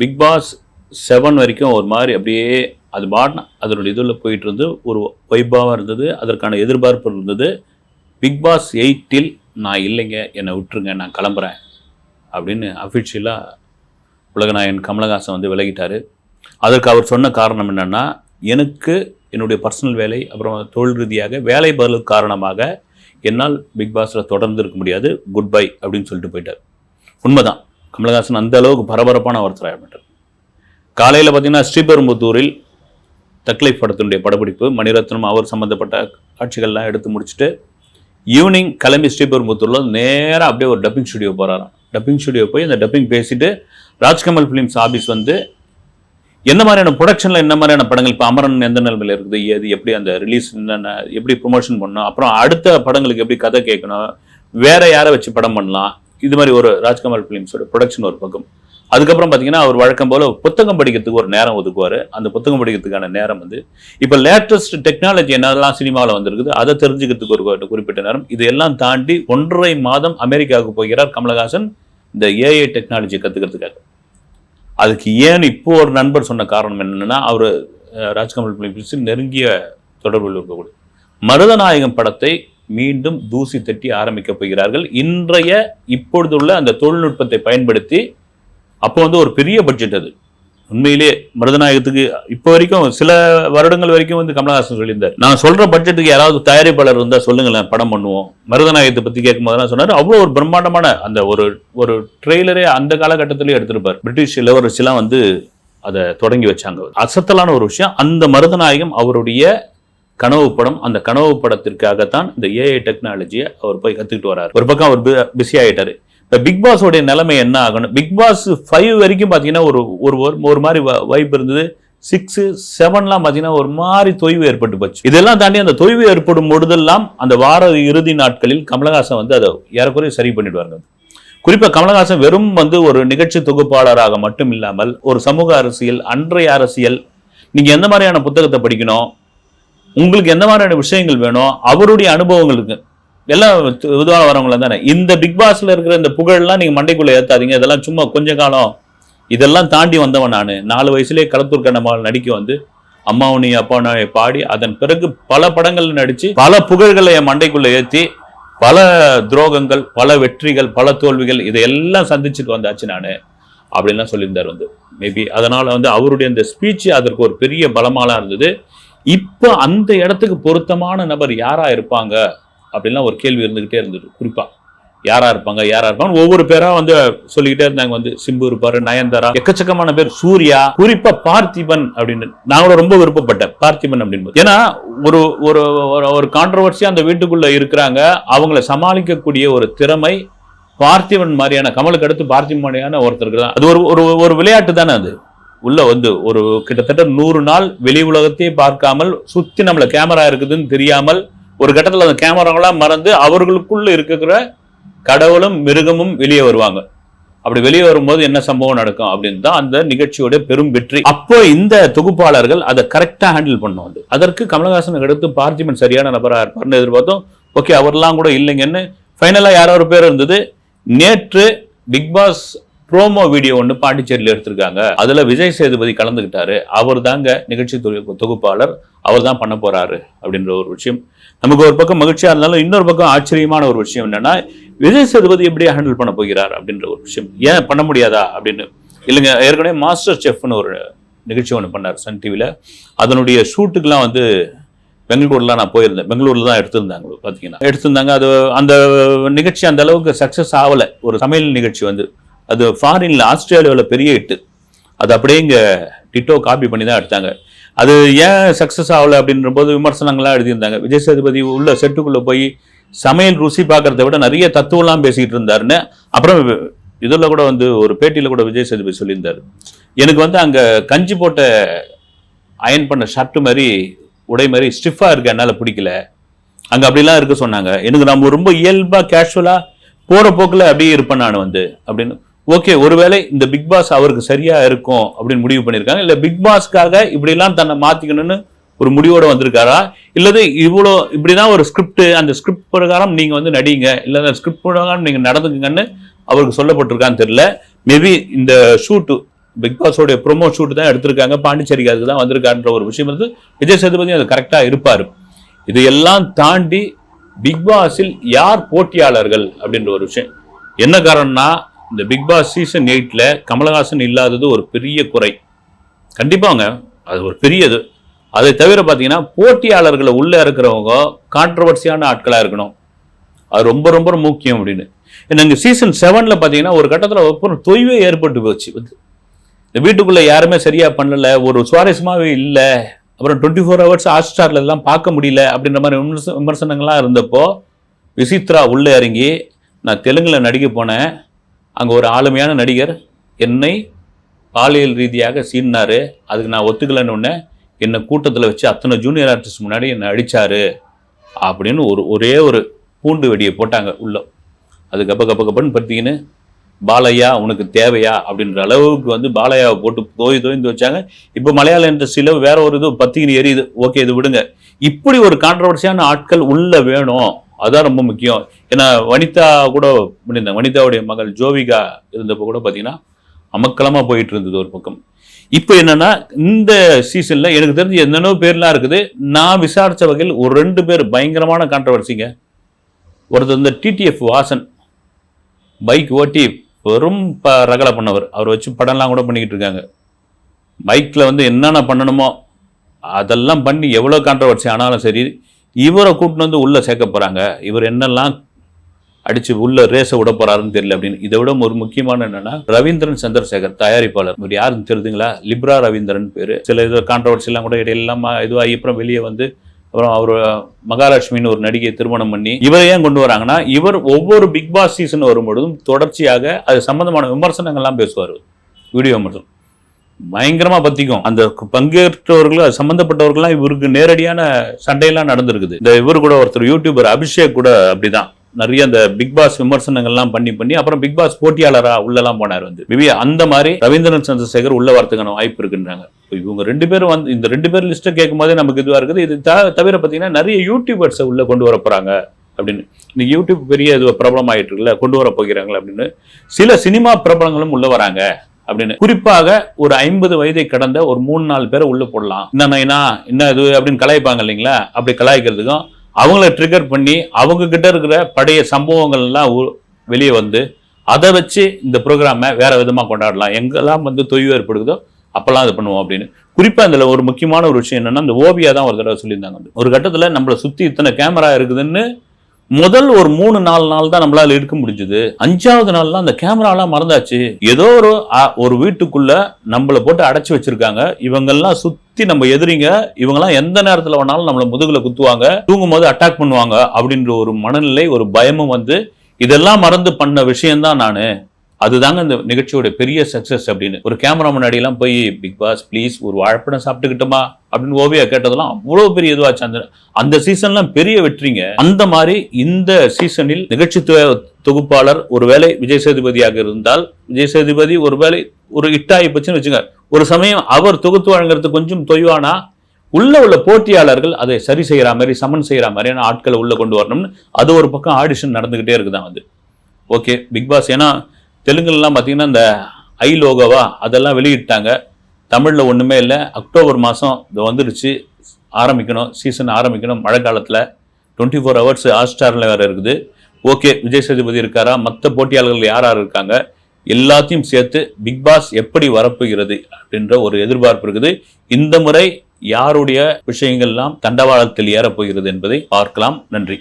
Big pass seven வரைக்கும் ஒரு மாதிரி அப்படியே அது பாட்னா அதனுடைய இதில் போயிட்டு இருந்து ஒரு வைபாவாக இருந்தது அதற்கான எதிர்பார்ப்பு இருந்தது. பிக் பாஸ் எயிட்டில் நான் இல்லைங்க என்னை விட்டுருங்க நான் கிளம்புறேன் அப்படின்னு அஃபிஷியலாக உலகநாயகன் கமலஹாசன் வந்து விலகிட்டார். அதற்கு அவர் சொன்ன காரணம் என்னென்னா எனக்கு என்னுடைய பர்சனல் வேலை அப்புறம் தொழில் ரீதியாக வேலை பதிலுக்கு காரணமாக என்னால் பிக் பாஸில் தொடர்ந்து இருக்க முடியாது. குட் பை அப்படின்னு சொல்லிட்டு போயிட்டார். உண்மைதான். கமலஹாசன் அந்த அளவுக்கு பரபரப்பான ஒருத்தராக ஆகிட்டார் காலையில் பார்த்தீங்கன்னா ஸ்ரீபெரும்புத்தூரில் தக்லைஃப் படத்தினுடைய படப்பிடிப்பு மணிரத்னம் அவர் சம்மந்தப்பட்ட காட்சிகள்லாம் எடுத்து முடிச்சுட்டு ஈவினிங் கிளம்பி ஸ்ரீபெரும்புத்தூரில் நேராக அப்படியே ஒரு டப்பிங் ஸ்டுடியோ போகிறாராம் டப்பிங் ஸ்டுடியோ போய் அந்த டப்பிங் பேசிட்டு ராஜ்கமல் ஃபிலிம்ஸ் ஆஃபீஸ் வந்து எந்த மாதிரியான ப்ரொடக்ஷனில் என்ன மாதிரியான படங்கள் இப்போ அமரன் எந்த நிலைமையில் இருக்குது எது எப்படி அந்த ரிலீஸ் என்னென்ன எப்படி ப்ரொமோஷன் பண்ணணும் அப்புறம் அடுத்த படங்களுக்கு எப்படி கதை கேட்கணும் வேற யாரை வச்சு படம் பண்ணலாம் இது மாதிரி ஒரு ராஜ்கமல் ஃபிலிம்ஸோட ப்ரொடக்ஷன் ஒரு பக்கம். அதுக்கப்புறம் பார்த்தீங்கன்னா அவர் வழக்கம் போல புத்தகம் படிக்கிறதுக்கு ஒரு நேரம் ஒதுக்குவார். அந்த புத்தகம் படிக்கிறதுக்கான நேரம் வந்து இப்போ லேட்டஸ்ட் டெக்னாலஜி என்னெல்லாம் சினிமாவில் வந்திருக்குது அதை தெரிஞ்சுக்கிறதுக்கு ஒரு குறிப்பிட்ட நேரம். இதெல்லாம் தாண்டி ஒன்றரை மாதம் அமெரிக்காவுக்கு போகிறார் கமலஹாசன். இந்த ஏஐ டெக்னாலஜி கற்றுக்கிறதுக்காக அதுக்கு ஏன் இப்போ ஒரு நண்பர் சொன்ன காரணம் என்னென்னா அவர் ராஜ்கமல் பிலிம்ஸ் நெருங்கிய தொடர்பில் இருக்கக்கூடிய. மருதநாயகம் படத்தை மீண்டும் தூசி தட்டி ஆரம்பிக்க போகிறார்கள். இன்றைய இப்பொழுதுள்ள அந்த தொழில்நுட்பத்தை பயன்படுத்தி அப்போ வந்து ஒரு பெரிய பட்ஜெட் அது. உண்மையிலே மருதநாயகத்துக்கு இப்போ வரைக்கும் சில வருடங்கள் வரைக்கும் வந்து கமலஹாசன் சொல்லியிருந்தார். நான் சொல்ற பட்ஜெட்டுக்கு யாராவது தயாரிப்பாளர் இருந்தால் சொல்லுங்களேன் படம் பண்ணுவோம். மருதநாயகத்தை பத்தி கேட்கும் போதெல்லாம் சொன்னார். அவ்வளோ ஒரு பிரம்மாண்டமான அந்த ஒரு ஒரு ட்ரெய்லரே அந்த காலகட்டத்திலேயே எடுத்திருப்பார். பிரிட்டிஷ் இளவரசிலாம் வந்து அதை தொடங்கி வச்சாங்க அசத்தலான ஒரு விஷயம். அந்த மருதநாயகம் அவருடைய கனவு படம் அந்த கனவு படத்திற்காகத்தான் இந்த ஏஐ டெக்னாலஜியை அவர் போய் கத்துக்கிட்டு வராரு. ஒரு பக்கம் அவர் பிஸி ஆயிட்டாரு. இப்போ பிக் பாஸோடைய நிலைமை என்ன ஆகணும்? பிக் பாஸ் ஃபைவ் வரைக்கும் பார்த்தீங்கன்னா ஒரு ஒரு ஒரு- மாதிரி வைப் இருந்தது. சிக்ஸு செவன்லாம் பார்த்தீங்கன்னா ஒரு மாதிரி தொய்வு ஏற்பட்டு போச்சு. இதெல்லாம் தாண்டி அந்த தொய்வு ஏற்படும் பொழுதெல்லாம் அந்த வார இறுதி நாட்களில் கமலஹாசன் வந்து அதை ஏறக்குறைய சரி பண்ணிடுவாங்க குறிப்பாக கமலஹாசன் வெறும் வந்து ஒரு நிகழ்ச்சி தொகுப்பாளராக மட்டும் இல்லாமல் ஒரு சமூக அரசியல் அன்றைய அரசியல் நீங்கள் எந்த மாதிரியான புத்தகத்தை படிக்கணும்? உங்களுக்கு எந்த மாதிரியான விஷயங்கள் வேணும்? அவருடைய அனுபவங்களுக்கு. எல்லாம் இதுவாக வரவங்கள தானே. இந்த பிக் பாஸ்ல இருக்கிற இந்த புகழெல்லாம் நீங்க மண்டைக்குள்ளே ஏற்றாதீங்க இதெல்லாம் சும்மா கொஞ்ச காலம் இதெல்லாம் தாண்டி வந்தவன் நான். நாலு வயசுலேயே களத்தூர் கண்ணம்மாள் நடிக்க வந்து அம்மாவுனி அப்பாவுனி பாடி அதன் பிறகு பல படங்களில் நடித்து பல புகழ்களை என் மண்டைக்குள்ளே ஏற்றி பல துரோகங்கள் பல வெற்றிகள் பல தோல்விகள் இதையெல்லாம் சந்திச்சுட்டு வந்தாச்சு நான். அப்படின்லாம் சொல்லியிருந்தார் வந்து. மேபி அதனால் வந்து அவருடைய அந்த ஸ்பீச் அதற்கு ஒரு பெரிய பலமாலாம் இருந்தது. இப்போ அந்த இடத்துக்கு பொருத்தமான நபர் யாரா இருப்பாங்க? அப்படின்லாம் ஒரு கேள்வி இருந்துகிட்டே இருந்தது குறிப்பா. யாரா இருப்பாங்க யாரா இருப்பாங்க ஒவ்வொரு பேரா வந்து சொல்லிக்கிட்டே இருந்தாங்க வந்து சிம்பு இருப்பாரு நயன்தாரா எக்கச்சக்கமான பேர். சூர்யா குறிப்பா பார்த்திபன் அப்படின்னு. நாங்களும் ரொம்ப விருப்பப்பட்டேன் பார்த்திபன் அப்படின்னு ஏன்னா ஒரு ஒரு ஒரு- ஒரு அந்த வீட்டுக்குள்ள இருக்கிறாங்க அவங்கள சமாளிக்கக்கூடிய ஒரு திறமை பார்த்திபன் மாதிரியான கமலுக்கு அடுத்து பார்த்திபன் மாதிரியான ஒருத்தருக்கு தான் அது ஒரு ஒரு ஒரு விளையாட்டு தானே அது. உள்ள வந்து ஒரு கிட்டத்தட்ட நூறு நாள் வெளி உலகத்தையே பார்க்காமல் சுத்தி நம்மள கேமரா இருக்குதுன்னு தெரியாமல் ஒரு கட்டத்தில் அந்த கேமராவெல்லாம் மறந்து அவர்களுக்குள்ள இருக்கிற கடவுளும் மிருகமும் வெளியே வருவாங்க. அப்படி வெளியே வரும்போது என்ன சம்பவம் நடக்கும் அப்படின்னு தான் அந்த நிகழ்ச்சியோட பெரும் வெற்றி. அப்போ இந்த தொகுப்பாளர்கள் அதை கரெக்டாக ஹேண்டில் பண்ணோம் வந்து. அதற்கு கமலஹாசன் எடுத்து பார்த்திபன் சரியான நபராக இருப்பார்னு எதிர்பார்த்தோம். ஓகே அவர்லாம் கூட இல்லைங்கன்னு ஃபைனலாக யாரோ ஒரு பேர் இருந்தது. நேற்று பிக் பாஸ் ப்ரோமோ வீடியோ ஒன்று பாண்டிச்சேரியில் எடுத்திருக்காங்க. அதில் விஜய் சேதுபதி கலந்துக்கிட்டாரு அவர் தாங்க நிகழ்ச்சி தொகுப்பாளர். அவர் தான் பண்ண போறாரு அப்படின்ற ஒரு விஷயம். நமக்கு ஒரு பக்கம் மகிழ்ச்சியாக இருந்தாலும் இன்னொரு பக்கம் ஆச்சரியமான ஒரு விஷயம் என்னன்னா விஜய் சேதுபதி எப்படி ஹேண்டில் பண்ண போகிறார் அப்படின்ற ஒரு விஷயம். ஏன் பண்ண முடியாதா அப்படின்னு. இல்லைங்க ஏற்கனவே மாஸ்டர் செஃப்னு ஒரு நிகழ்ச்சி ஒன்று பண்ணார் சன் டிவியில் அதனுடைய ஷூட்டுக்கெல்லாம் வந்து பெங்களூர்லாம் நான் போயிருந்தேன். பெங்களூரில் தான் எடுத்திருந்தாங்க பார்த்தீங்கன்னா. எடுத்திருந்தாங்க. அது அந்த நிகழ்ச்சி அந்த அளவுக்கு சக்ஸஸ் ஆகலை. ஒரு சமையல் நிகழ்ச்சி வந்து. அது ஃபாரின்ல ஆஸ்திரேலியாவில் பெரிய ஹிட்டு அது அப்படியே இங்கே டிட்டோ காப்பி பண்ணி தான் எடுத்தாங்க. அது ஏன் சக்ஸஸ் ஆகலை அப்படின்ற போது விமர்சனங்கள்லாம் எழுதியிருந்தாங்க. விஜய் சேதுபதி உள்ள செட்டுக்குள்ளே போய் சமையல் ருசி பார்க்கறத விட நிறைய தத்துவம்லாம் பேசிக்கிட்டு இருந்தாருன்னு அப்புறம் இதில் கூட வந்து ஒரு பேட்டியில் கூட விஜய் சேதுபதி சொல்லியிருந்தாரு. எனக்கு வந்து அங்கே கஞ்சி போட்ட அயன் பண்ண ஷர்ட்டு மாதிரி உடை மாதிரி ஸ்டிஃபாக இருக்க என்னால் பிடிக்கல. அங்கே அப்படிலாம் இருக்க சொன்னாங்க. எனக்கு நம்ம ரொம்ப இயல்பாக கேஷுவலாக போகிற போக்கில் அப்படியே இருப்பேன் நான் வந்து அப்படின்னு. ஓகே ஒருவேளை இந்த பிக் பாஸ் அவருக்கு சரியா இருக்கும் அப்படின்னு முடிவு பண்ணியிருக்காங்க. இல்லை பிக் பாஸ்க்காக இப்படிலாம் தன்னை மாத்திக்கணும்னு ஒரு முடிவோட வந்திருக்காரா? இல்லது இவ்வளோ இப்படிதான் ஒரு ஸ்கிரிப்ட் அந்த ஸ்கிரிப்ட் பிரகாரம் நீங்க வந்து நடிங்க. இல்லை அந்த ஸ்கிரிப்ட் பிரகாரம் நீங்க நடந்துக்குங்கன்னு அவருக்கு சொல்லப்பட்டிருக்கான்னு தெரியல. மேபி இந்த ஷூட்டு பிக் பாஸோடைய ப்ரோமோ ஷூட் தான் எடுத்திருக்காங்க. பாண்டிச்சேரிக்கு அதுக்கு தான் வந்திருக்காருன்ற ஒரு விஷயம் வந்து விஜய் சேதுபதி அது கரெக்டாக இருப்பார். இதையெல்லாம் தாண்டி பிக் பாஸில் யார் போட்டியாளர்கள் அப்படின்ற ஒரு விஷயம். என்ன காரணம்னா இந்த பிக் பாஸ் சீசன் எயிட்டில் கமலஹாசன் இல்லாதது ஒரு பெரிய குறை. கண்டிப்பாங்க அது ஒரு பெரியது. அதை தவிர பார்த்தீங்கன்னா போட்டியாளர்களை உள்ளே இருக்கிறவங்க கான்ட்ரவர்சியான ஆட்களாக இருக்கணும். அது ரொம்ப ரொம்ப முக்கியம் அப்படின்னு. ஏன்னா சீசன் செவனில் பார்த்தீங்கன்னா ஒரு கட்டத்தில் அப்புறம் தொய்வே ஏற்பட்டு போச்சு. இந்த வீட்டுக்குள்ளே யாருமே சரியாக பண்ணலை ஒரு சுவாரஸ்யமாகவே இல்லை. அப்புறம் டுவெண்ட்டி ஃபோர் ஹவர்ஸ் ஹாட் ஸ்டாரில் எல்லாம் பார்க்க முடியல அப்படின்ற மாதிரி விமர்ச விமர்சனங்கள்லாம் இருந்தப்போ விசித்ரா உள்ளே இறங்கி நான் தெலுங்கில் நடிக்க போனேன். அங்கே ஒரு ஆளுமையான நடிகர் என்னை பாலியல் ரீதியாக சீனார் அதுக்கு நான் ஒத்துக்கலைன்னு உடனே என்னை கூட்டத்தில் வச்சு அத்தனை ஜூனியர் ஆர்டிஸ்ட் முன்னாடி என்னை அடித்தாரு அப்படின்னு ஒரு ஒரே ஒரு பூண்டு வெடியை போட்டாங்க உள்ள. அது கப்ப கப்ப கப்பன்னு படுத்திக்கின்னு பாலையா உனக்கு தேவையா? அப்படின்ற அளவுக்கு வந்து பாலையாவை போட்டு தோய் தோய்ந்து வச்சாங்க. இப்போ மலையாள இண்டஸ்ட்ரியில் வேற ஒரு இது பத்திக்கின்னு எரியுது. ஓகே இது விடுங்க. இப்படி ஒரு கான்ட்ரவர்சியான ஆட்கள் உள்ள வேணும். அதுதான் ரொம்ப முக்கியம். ஏன்னா வனிதா கூட பண்ணியிருந்தாங்க வனிதாவுடைய மகள் ஜோவிகா இருந்தப்போ கூட பார்த்தீங்கன்னா அமக்கலமாக போயிட்டு இருந்தது ஒரு பக்கம். இப்போ என்னன்னா இந்த சீசன்ல எனக்கு தெரிஞ்சு என்னென்னோ பேர்லாம் இருக்குது. நான் விசாரித்த வகையில் ஒரு ரெண்டு பேர் பயங்கரமான கான்ட்ரவர்சிங்க ஒருத்தர் இந்த டிடிஎஃப் வாசன். பைக் ஓட்டி வெறும் ப ரகலை பண்ணவர். அவர் வச்சு படம்லாம் கூட பண்ணிக்கிட்டு இருக்காங்க. பைக்கில் வந்து என்னென்ன பண்ணணுமோ அதெல்லாம் பண்ணி எவ்வளோ கான்ட்ரவர்சி ஆனாலும் சரி இவரை கூட்டின்னு வந்து உள்ளே சேர்க்க போகிறாங்க இவர் என்னெல்லாம் அடித்து உள்ள ரேஸை விட போகிறாருன்னு தெரியல அப்படின்னு. இதை விட ஒரு முக்கியமான என்னென்னா ரவீந்திரன் சந்திரசேகர் தயாரிப்பாளர். இவர் யாருன்னு தெரியுதுங்களா லிப்ரா ரவீந்திரன் பேர். சில இது கான்ட்ரவர்சிலாம் கூட இடையெல்லாம் இதுவாகி அப்புறம் வெளியே வந்து அப்புறம் அவர் மகாலட்சுமின்னு ஒரு நடிகையை திருமணம் பண்ணி இவரை ஏன் கொண்டு வராங்கன்னா இவர் ஒவ்வொரு பிக் பாஸ் சீசன் வரும்பொழுதும் தொடர்ச்சியாக அது சம்பந்தமான விமர்சனங்கள்லாம் பேசுவார். வீடியோ விமர்சனம். பயங்கரமா பத்திக்கும். அந்த பங்கேற்றவர்கள் அது சம்பந்தப்பட்டவர்கள்லாம் இவருக்கு நேரடியான சண்டையெல்லாம் நடந்திருக்குது. இந்த இவர் கூட ஒருத்தர் யூடியூபர் அபிஷேக் கூட அப்படிதான். நிறைய அந்த பிக் பாஸ் விமர்சனங்கள்லாம் பண்ணி பண்ணி அப்புறம் பிக் பாஸ் போட்டியாளரா உள்ளலாம் போனார் வந்து. மேபி அந்த மாதிரி ரவீந்திரன் சந்திரசேகர் உள்ள வரத்துக்கான வாய்ப்பு இருக்குன்றாங்க. இவங்க ரெண்டு பேரும் வந்து இந்த ரெண்டு பேர் லிஸ்ட்டை கேட்கும் போதே நமக்கு இதுவாக இருக்குது. இது த- தவிர பார்த்தீங்கன்னா நிறைய யூடியூபர்ஸை உள்ளே கொண்டு வர போகிறாங்க அப்படின்னு. இன்னைக்கு யூடியூப் பெரிய இது பிரபலம் ஆகிட்டு இருக்குல்ல கொண்டு வர போகிறாங்களா அப்படின்னு. சில சினிமா பிரபலங்களும் உள்ளே வராங்க. அப்படின்னு. குறிப்பாக ஒரு ஐம்பது வயதை கடந்த ஒரு மூணு நாலு பேரை உள்ள போடலாம். என்ன என்ன இது அப்படின்னு கலாய்ப்பாங்க இல்லைங்களா? அப்படி கலாய்க்கிறதுக்கும் அவங்கள ட்ரிகர் பண்ணி அவங்க கிட்ட இருக்கிற பழைய சம்பவங்கள் எல்லாம் வெளியே வந்து அதை வச்சு இந்த ப்ரோக்ராமை வேற விதமாக கொண்டாடலாம். எங்கெல்லாம் வந்து தொய்வு ஏற்படுதோ அப்பெல்லாம் இது பண்ணுவோம் அப்படின்னு. குறிப்பாக அதில் ஒரு முக்கியமான ஒரு விஷயம் என்னென்னா இந்த ஓவியா தான் ஒரு தடவை சொல்லியிருந்தாங்க. ஒரு கட்டத்தில் நம்மளை சுற்றி இத்தனை கேமரா இருக்குதுன்னு முதல் ஒரு மூணு நாலு நாள் தான் நம்மளால எடுக்க முடிஞ்சது. அஞ்சாவது நாள்லாம் அந்த கேமராலாம் மறந்தாச்சு. ஏதோ ஒரு ஒரு வீட்டுக்குள்ள நம்மளை போட்டு அடைச்சி வச்சிருக்காங்க. இவங்கெல்லாம் சுத்தி நம்ம எதிரிங்க. இவங்கெல்லாம் எந்த நேரத்துல வேணாலும் நம்மளை முதுகுல குத்துவாங்க. தூங்கும் போது அட்டாக் பண்ணுவாங்க. அப்படின்ற ஒரு மனநிலை ஒரு பயமும் வந்து இதெல்லாம் மறந்து பண்ண விஷயம்தான் நான். அதுதாங்க இந்த நிகழ்ச்சியோட பெரிய சக்சஸ் அப்படின்னு. ஒரு கேமரா முன்னாடி எல்லாம் போய் பிக் பாஸ் ப்ளீஸ் ஒரு வாழைப்பழம் சாப்பிட்டுக்கிட்டோமா? அப்படின்னு ஓவியா கேட்டதெல்லாம் அவ்வளவு பெரிய இதுவாச்சு அந்த அந்த சீசன்லாம் பெரிய வெற்றிங்க. அந்த மாதிரி இந்த சீசனில் நிகழ்ச்சி தொகுப்பாளர் ஒருவேளை விஜய் சேதுபதியாக இருந்தால் விஜய் சேதுபதி ஒருவேளை ஒரு இட்டாயி பச்சுன்னு வச்சுங்க ஒரு சமயம் அவர் தொகுத்து வழங்குறது கொஞ்சம் தொய்வானா? உள்ள உள்ள போட்டியாளர்கள் அதை சரி செய்யற மாதிரி சமன் செய்யற மாதிரியான ஆட்களை உள்ள கொண்டு வரணும்னு அது ஒரு பக்கம் ஆடிஷன் நடந்துகிட்டே இருக்குதான் வந்து ஓகே பிக் பாஸ் ஏன்னா தெலுங்குலலாம் பார்த்தீங்கன்னா இந்த ஐ லோகோவா அதெல்லாம் வெளியிட்டாங்க. தமிழில் ஒன்றுமே இல்லை. அக்டோபர் மாதம் இது வந்துடுச்சு ஆரம்பிக்கணும். சீசன் ஆரம்பிக்கணும். மழை காலத்தில் டுவெண்ட்டி ஃபோர் ஹவர்ஸ் ஹாட்ஸ்டாரில் வேறு இருக்குது. ஓகே விஜய் சேதுபதி இருக்காரா? மற்ற போட்டியாளர்கள் யார் யார் இருக்காங்க? எல்லாத்தையும் சேர்த்து பிக் பாஸ் எப்படி வரப்போகிறது அப்படின்ற ஒரு எதிர்பார்ப்பு இருக்குது. இந்த முறை யாருடைய விஷயங்கள்லாம் தண்டவாளத்தில் ஏறப்போகிறது என்பதை பார்க்கலாம். நன்றி.